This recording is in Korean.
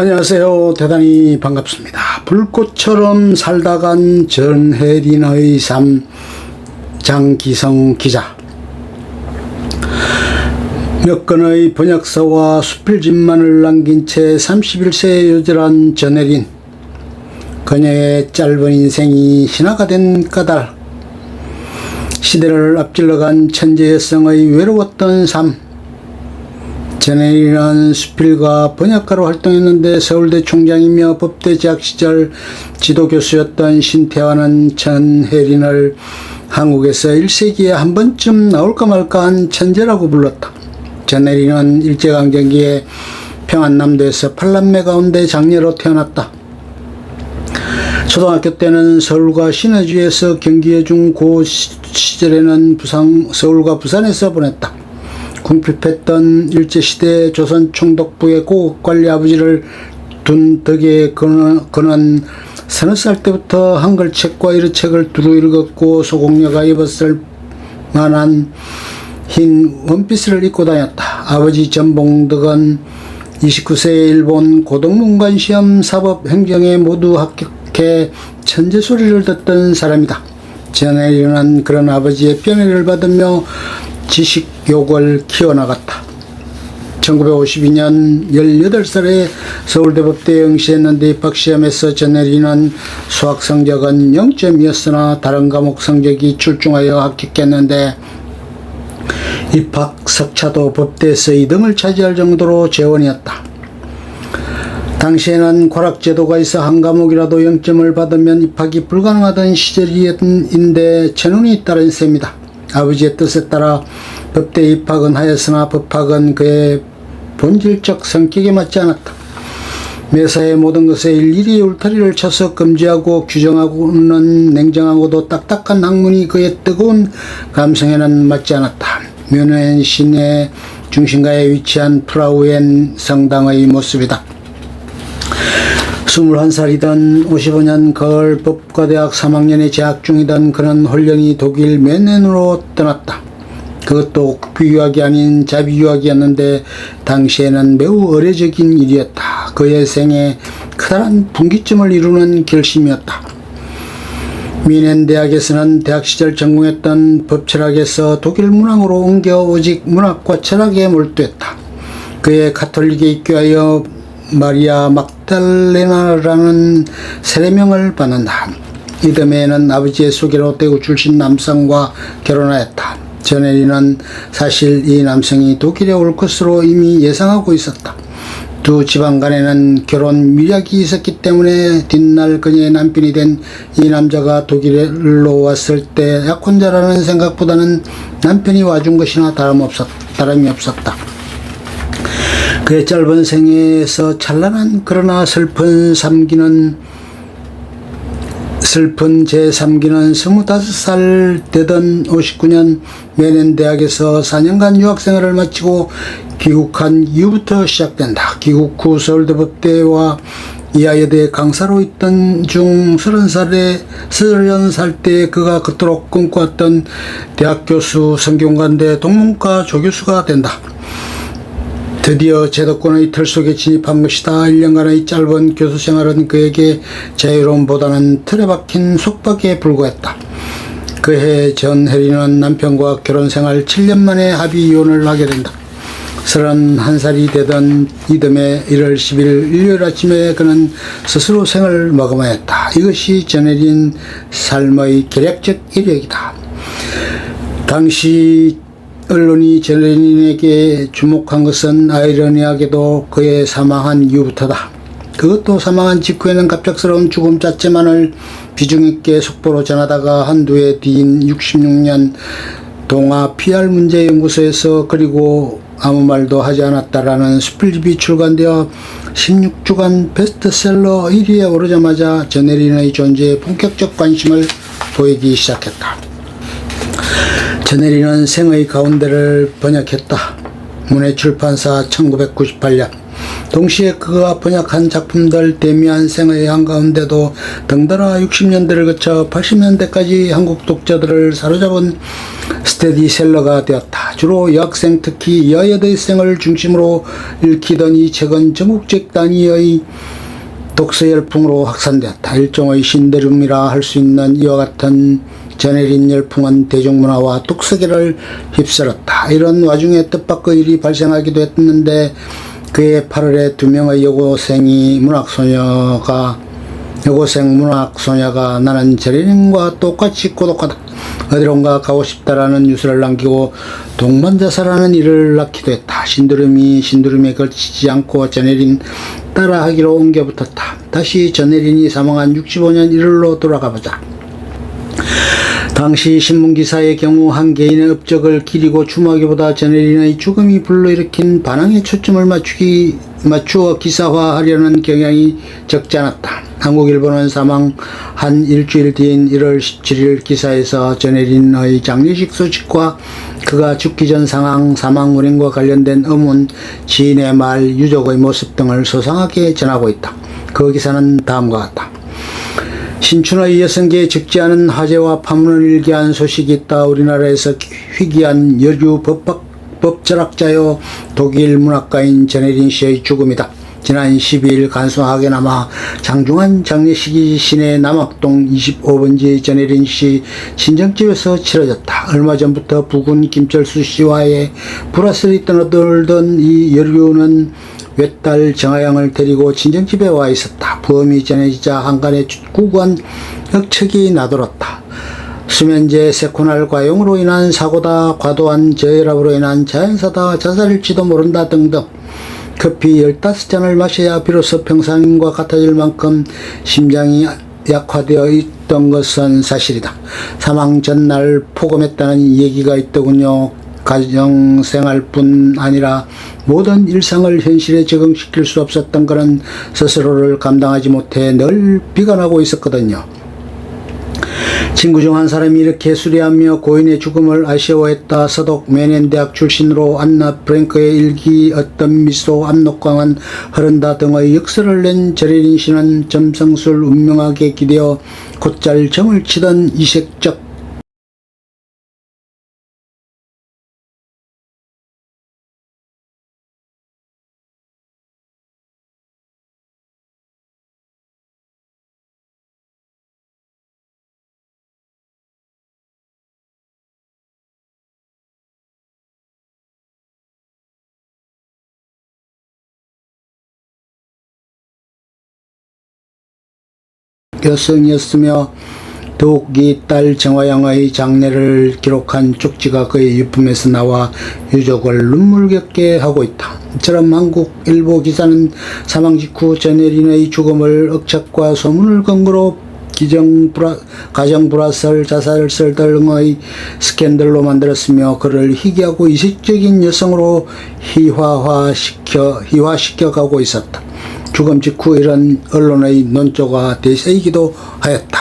안녕하세요. 대단히 반갑습니다. 불꽃처럼 살다간 전혜린의 삶 장기성 기자 몇 건의 번역서와 수필집만을 남긴 채 31세에 요절한 전혜린 그녀의 짧은 인생이 신화가 된 까닭 시대를 앞질러간 천재 여성의 외로웠던 삶 전혜린은 수필가 번역가로 활동했는데 서울대 총장이며 법대 재학 시절 지도교수였던 신태환은 전혜린을 한국에서 1세기에 한 번쯤 나올까 말까 한 천재라고 불렀다. 전혜린은 일제강점기에 평안남도에서 팔남매 가운데 장녀로 태어났다. 초등학교 때는 서울과 신의주에서 경기해 준고 시절에는 부산, 서울과 부산에서 보냈다. 궁핍했던 일제시대 조선 총독부의 고급 관리 아버지를 둔 덕에 그는, 그는 서너 살 때부터 한글책과 이르책을 두루 읽었고 소공녀가 입었을 만한 흰 원피스를 입고 다녔다. 아버지 전봉덕은 29세에 일본 고등문관 시험 사법 행정에 모두 합격해 천재 소리를 듣던 사람이다. 전혜리는 그런 아버지의 편애를 받으며 지식 욕을 키워나갔다. 1952년 18살에 서울대 법대에 응시했는데 입학시험에서 전혜리는 수학 성적은 0점이었으나 다른 과목 성적이 출중하여 합격했는데 입학 석차도 법대에서 2등을 차지할 정도로 재원이었다. 당시에는 고락제도가 있어 한 과목이라도 0점을 받으면 입학이 불가능하던 시절인데 천운이 따른 셈이다. 아버지의 뜻에 따라 법대 입학은 하였으나 법학은 그의 본질적 성격에 맞지 않았다. 매사의 모든 것에 일일이 울타리를 쳐서 금지하고 규정하고는 냉정하고도 딱딱한 학문이 그의 뜨거운 감성에는 맞지 않았다. 뮌헨 시내 중심가에 위치한 프라우엔 성당의 모습이다. 21살이던 55년 가을 법과대학 3학년에 재학 중이던 그는 홀령이 독일 뮌헨으로 떠났다. 그것도 국비유학이 아닌 자비유학이었는데 당시에는 매우 의례적인 일이었다. 그의 생에 커다란 분기점을 이루는 결심이었다. 미넨 대학에서는 대학 시절 전공했던 법철학에서 독일 문학으로 옮겨 오직 문학과 철학에 몰두했다. 그의 가톨릭에 입교하여 마리아 막달레나라는 세례명을 받는다. 이듬해에는 아버지의 소개로 대구 출신 남성과 결혼하였다. 전혜리는 사실 이 남성이 독일에 올 것으로 이미 예상하고 있었다. 두 집안 간에는 결혼 미략이 있었기 때문에 뒷날 그녀의 남편이 된 이 남자가 독일로 왔을 때 약혼자라는 생각보다는 남편이 와준 것이나 다름없었, 다름이 없었다. 그의 짧은 생애에서 찬란한 그러나 슬픈 삼기는 슬픈 제3기는 25살 되던 59년 메넨 대학에서 4년간 유학생활을 마치고 귀국한 이후부터 시작된다. 귀국 후 서울대법대와 이하여대 강사로 있던 중 30살에 30살 때 그가 그토록 꿈꿔왔던 대학 교수 성균관대 동문과 조교수가 된다. 드디어 제도권의 틀 속에 진입한 것이다. 1년간의 짧은 교수 생활은 그에게 자유로움보다는 틀에 박힌 속박에 불과했다. 그해 전혜리는 남편과 결혼 생활 7년 만에 합의 이혼을 하게 된다. 31살이 되던 이듬해 1월 10일 일요일 아침에 그는 스스로 생을 마감하였다. 이것이 전혜린 삶의 계략적 이력이다. 당시 언론이 전혜린에게 주목한 것은 아이러니하게도 그의 사망한 이후부터다. 그것도 사망한 직후에는 갑작스러운 죽음 자체만을 비중있게 속보로 전하다가 한두 해 뒤인 66년 동아 PR 문제 연구소에서 그리고 아무 말도 하지 않았다라는 수필집이 출간되어 16주간 베스트셀러 1위에 오르자마자 전혜린의 존재에 본격적 관심을 보이기 시작했다. 전혜리는 생의 가운데를 번역했다. 문해 출판사 1998년 동시에 그가 번역한 작품들 데미안 생의 한가운데도 덩달아 60년대를 거쳐 80년대까지 한국 독자들을 사로잡은 스테디셀러가 되었다. 주로 여학생 특히 여여대생을 중심으로 읽히던 이 책은 전국적 단위의 독서 열풍으로 확산되었다. 일종의 신대름이라 할 수 있는 이와 같은 전해린 열풍은 대중문화와 독서계를 휩쓸었다. 이런 와중에 뜻밖의 일이 발생하기도 했는데 그해 8월에 두 명의 여고생이 문학소녀가 여고생 문학소녀가 나는 제레닌과 똑같이 고독하다. 어디론가 가고 싶다라는 뉴스를 남기고 동반자살하는 일을 낳기도 했다. 신두름이 신두름에 걸치지 않고 전혜린 따라하기로 옮겨붙었다. 다시 전혜린이 사망한 65년 1월로 돌아가 보자. 당시 신문기사의 경우 한 개인의 업적을 기리고 추모하기보다 전혜린의 죽음이 불러일으킨 반항에 초점을 맞추기, 맞추어 기사화하려는 경향이 적지 않았다. 한국일보는 사망 한 일주일 뒤인 1월 17일 기사에서 전혜린의 장례식 소식과 그가 죽기 전 상황, 사망 원인과 관련된 의문, 지인의 말, 유족의 모습 등을 소상하게 전하고 있다. 그 기사는 다음과 같다. 신춘의 여성계에 적지 않은 화제와 파문을 일게 한 소식이 있다. 우리나라에서 희귀한 여류 법학, 법철학자요 독일 문학가인 전혜린 씨의 죽음이다. 지난 12일 간소하게 남아 장중한 장례식이 시내 남학동 25번지 전혜린 씨 친정집에서 치러졌다. 얼마 전부터 부군 김철수 씨와의 불화설이 떠들던 이 여류는 외딸 정하영을 데리고 친정집에 와 있었다. 부엄이 전해지자 한간에 구구한 역척이 나돌았다. 수면제 세코날 과용으로 인한 사고다, 과도한 저혈압으로 인한 자연사다, 자살일지도 모른다 등등. 커피 15잔을 마셔야 비로소 평상인과 같아질 만큼 심장이 약화되어 있던 것은 사실이다. 사망 전날 포검했다는 얘기가 있더군요. 가정생활뿐 아니라 모든 일상을 현실에 적응시킬 수 없었던 그는 스스로를 감당하지 못해 늘 비관하고 있었거든요. 친구 중 한 사람이 이렇게 수리하며 고인의 죽음을 아쉬워했다. 서독 메넨 대학 출신으로 안나 프랭크의 일기 어떤 미소 압록강은 흐른다 등의 역설을 낸 저레린 씨는 점성술 운명하게 기대어 곧잘 정을 치던 이색적 여성이었으며 더욱 이 딸 정화영의 장례를 기록한 쪽지가 그의 유품에서 나와 유족을 눈물겹게 하고 있다. 이처럼 한국 일보 기사는 사망 직후 전혜린의 죽음을 억측과 소문을 근거로 기정 불화, 가정 불화설, 자살설 등의 스캔들로 만들었으며 그를 희귀하고 이색적인 여성으로 희화화시켜 희화시켜 가고 있었다. 죽음 직후 이런 언론의 논조가 대세이기도 하였다.